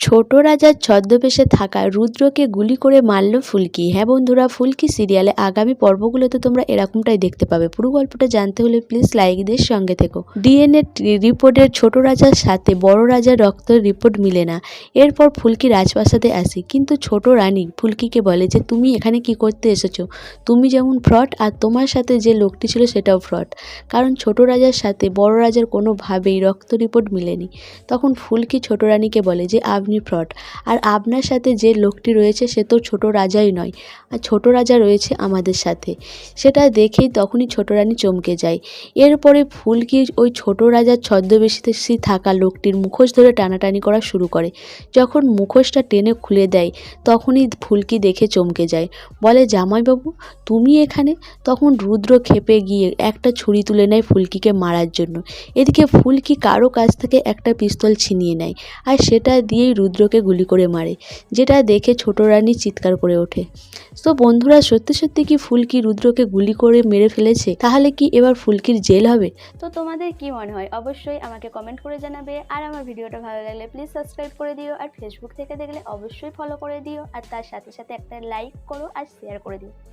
ছোট রাজার ছদ্মবেশে থাকা রুদ্রকে গুলি করে মারল ফুলকি। হ্যাঁ বন্ধুরা, ফুলকি সিরিয়ালে আগামী পর্বগুলোতে তোমরা এরকমটাই দেখতে পাবে। পুরো গল্পটা জানতে হলে প্লিজ লাইক দিয়ে সঙ্গে থেকো। ডিএনএ রিপোর্টের ছোট রাজার সাথে বড় রাজার রক্তের রিপোর্ট মিলে না। এরপর ফুলকি রাজপ্রাসাদে আসে। কিন্তু ছোট রানী ফুলকিকে বলে যে, তুমি এখানে কি করতে এসেছ? তুমি যেমন ফ্রড আর তোমার সাথে যে লোকটি ছিল সেটাও ফ্রড কারণ ছোট রাজার সাথে বড় রাজার কোনোভাবেই রক্ত রিপোর্ট মিলেনি। তখন ফুলকি ছোট রানীকে বলে যে, আপনি ফ্রড। আর আপনার সাথে যে লোকটি রয়েছে, সে তো ছোট রাজাই নয়। আর ছোট রাজা রয়েছে আমাদের সাথে। সেটা দেখেই তখনই ছোট রানী চমকে যায়। এরপরে ফুলকি ওই ছোট রাজার ছদ্মবেশীতে সে থাকা লোকটির মুখোশ ধরে টানাটানি করা শুরু করে। যখন মুখোশটা টেনে খুলে দেয়, তখনই ফুলকি দেখে চমকে যায়। বলে, জামাইবাবু, তুমি এখানে? তখন রুদ্র খেপে গিয়ে একটা ছুরি তুলে নেয় ফুলকিকে মারার জন্য। এদিকে ফুলকি কারও কাছ থেকে একটা পিস্তল ছিনিয়ে নেয়। আর সেটা দিয়েই রুদ্রকে গুলি করে মারে, যেটা দেখে ছোট রানী চিৎকার করে ওঠে। তো বন্ধুরা, সত্যি সত্যি কি ফুলকি রুদ্রকে গুলি করে মেরে ফেলেছে? তাহলে কি এবার ফুলকির জেল হবে? তো তোমাদের কি মনে হয়? অবশ্যই আমাকে কমেন্ট করে জানাবে। আর আমার ভিডিওটা ভালো লাগলে প্লিজ সাবস্ক্রাইব করে দিও। আর ফেসবুক থেকে দেখলে অবশ্যই ফলো করে দিও। আর তার সাথে সাথে একটা লাইক করো আর শেয়ার করে দিও।